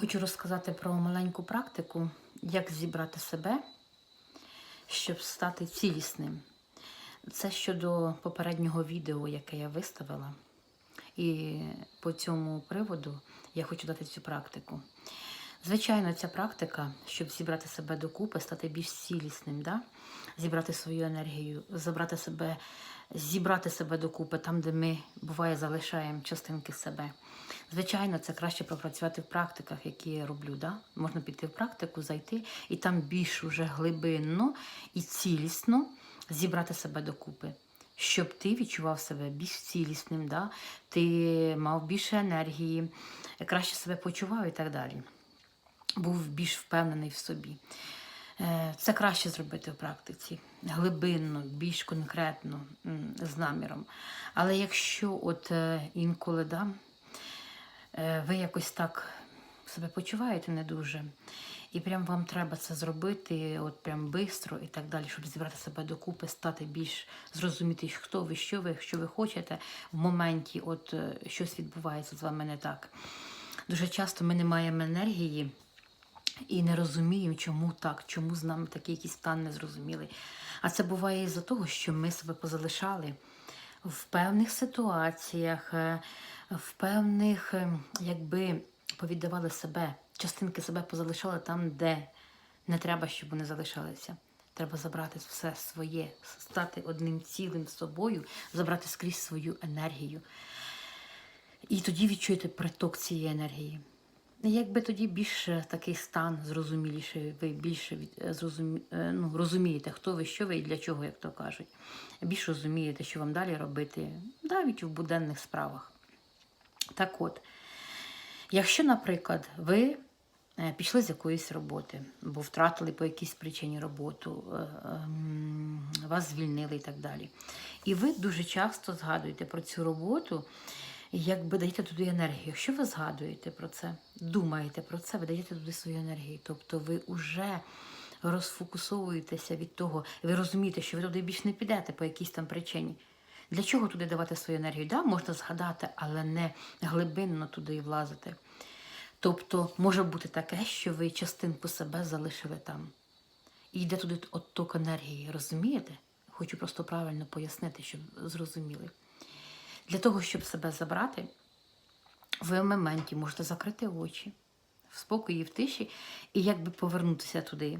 Хочу розказати про маленьку практику, як зібрати себе, щоб стати цілісним. Це щодо попереднього відео, яке я виставила. І по цьому приводу я хочу дати цю практику. Звичайно, ця практика, щоб зібрати себе докупи, стати більш цілісним, да? зібрати свою енергію, забрати себе, зібрати себе докупи там, де ми буває залишаємо частинки себе. Звичайно, це краще пропрацювати в практиках, які я роблю. Да? Можна піти в практику, зайти і там більш уже глибинно і цілісно зібрати себе докупи. Щоб ти відчував себе більш цілісним, да? ти мав більше енергії, краще себе почував і так далі. Був більш впевнений в собі. Е, Це краще зробити в практиці, глибинно, більш конкретно, з наміром. Але якщо от е, інколи да, ви якось так себе почуваєте не дуже, і прям вам треба це зробити, от прям швидко і так далі, щоб зібрати себе докупи, стати більш зрозуміти, хто ви, що ви, що ви хочете в моменті, от е, щось відбувається з вами не так. Дуже часто ми не маємо енергії і не розуміємо, чому так, чому з нами такий якийсь стан незрозумілий. А це буває із-за того, що ми себе позалишали в певних ситуаціях, е, в певних, е, якби повіддавали себе, частинки себе позалишали там, де не треба, щоб вони залишалися. Треба забрати все своє, стати одним цілим собою, забрати скрізь свою енергію. І тоді відчуєте приток цієї енергії. Якби тоді більше такий стан зрозуміліший, ви більше е, зрозумі, е, ну, розумієте, хто ви, що ви і для чого, як то кажуть. Більше розумієте, що вам далі робити, навіть в буденних справах. Так от, якщо, наприклад, ви е, пішли з якоїсь роботи, бо втратили по якійсь причині роботу, е, ем, вас звільнили і так далі. І ви дуже часто згадуєте про цю роботу, якби даєте туди енергію. Якщо ви згадуєте про це, думаєте про це, ви даєте туди свою енергію. Тобто ви вже розфокусовуєтеся від того, ви розумієте, що ви туди більше не підете по якійсь там причині. Для чого туди давати свою енергію? Да, можна згадати, але не глибинно туди і влазити. Тобто може бути таке, що ви частинку себе залишили там. І йде туди отток енергії, розумієте? Хочу просто правильно пояснити, щоб зрозуміли. Для того, щоб себе забрати, ви в моменті можете закрити очі в спокої, в тиші, і якби повернутися туди.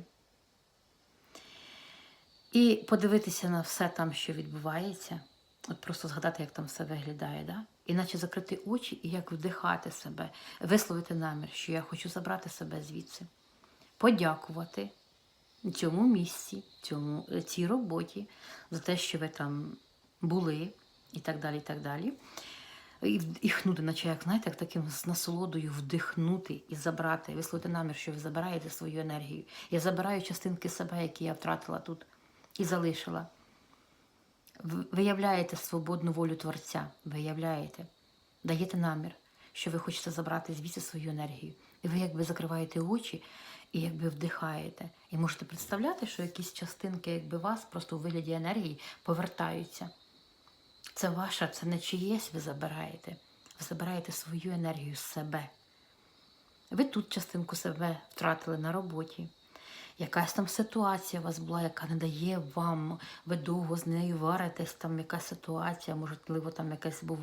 І подивитися на все там, що відбувається, от просто згадати, як там все виглядає, да? іначе закрити очі і як вдихати себе, висловити намір, що я хочу забрати себе звідси, подякувати цьому місці, цьому, цій роботі за те, що ви там були, і так далі. І так далі. І вдихнути, наче як знаєте, як таким з насолодою вдихнути і забрати, висловити намір, що ви забираєте свою енергію. Я забираю частинки себе, які я втратила тут, і залишила. Ви- Виявляєте свободну волю Творця, виявляєте, даєте намір, що ви хочете забрати звідси свою енергію. І ви якби закриваєте очі і якби вдихаєте. І можете представляти, що якісь частинки, якби вас просто у вигляді енергії повертаються. Це ваша, це не чиєсь ви забираєте. Ви забираєте свою енергію з себе. Ви тут частинку себе втратили на роботі. Якась там ситуація у вас була, яка не дає вам, ви довго з нею варитесь, там якась ситуація, можливо, там якась був,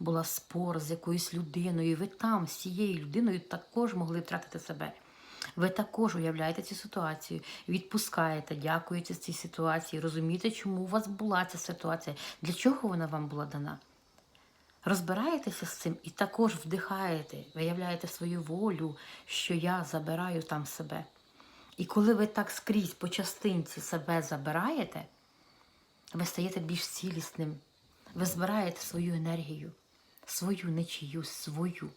була спор з якоюсь людиною. Ви там з цією людиною також могли втратити себе. Ви також уявляєте цю ситуацію, відпускаєте, дякуєте цій ситуації, розумієте, чому у вас була ця ситуація, для чого вона вам була дана. Розбираєтеся з цим і також вдихаєте, виявляєте свою волю, що я забираю там себе. І коли ви так скрізь по частинці себе забираєте, ви стаєте більш цілісним, ви збираєте свою енергію, свою не чиюсь, свою.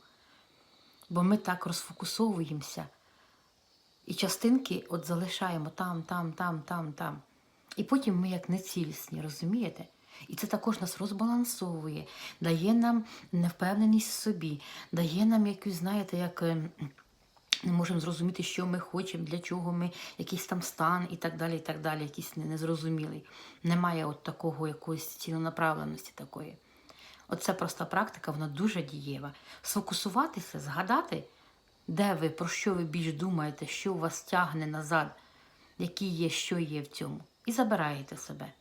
Бо ми так розфокусовуємося. І частинки от залишаємо там, там, там, там, там. І потім ми як нецілісні, розумієте? І це також нас розбалансовує, дає нам невпевненість в собі, дає нам якусь, знаєте, як ем, не можемо зрозуміти, що ми хочемо, для чого ми, якийсь там стан і так далі, і так далі, якийсь незрозумілий. Немає от такого якоїсь ціленаправленості такої. Оце проста практика, вона дуже дієва. Сфокусуватися, згадати де ви, про що ви більш думаєте, що вас тягне назад, які є, що є в цьому. І забираєте себе.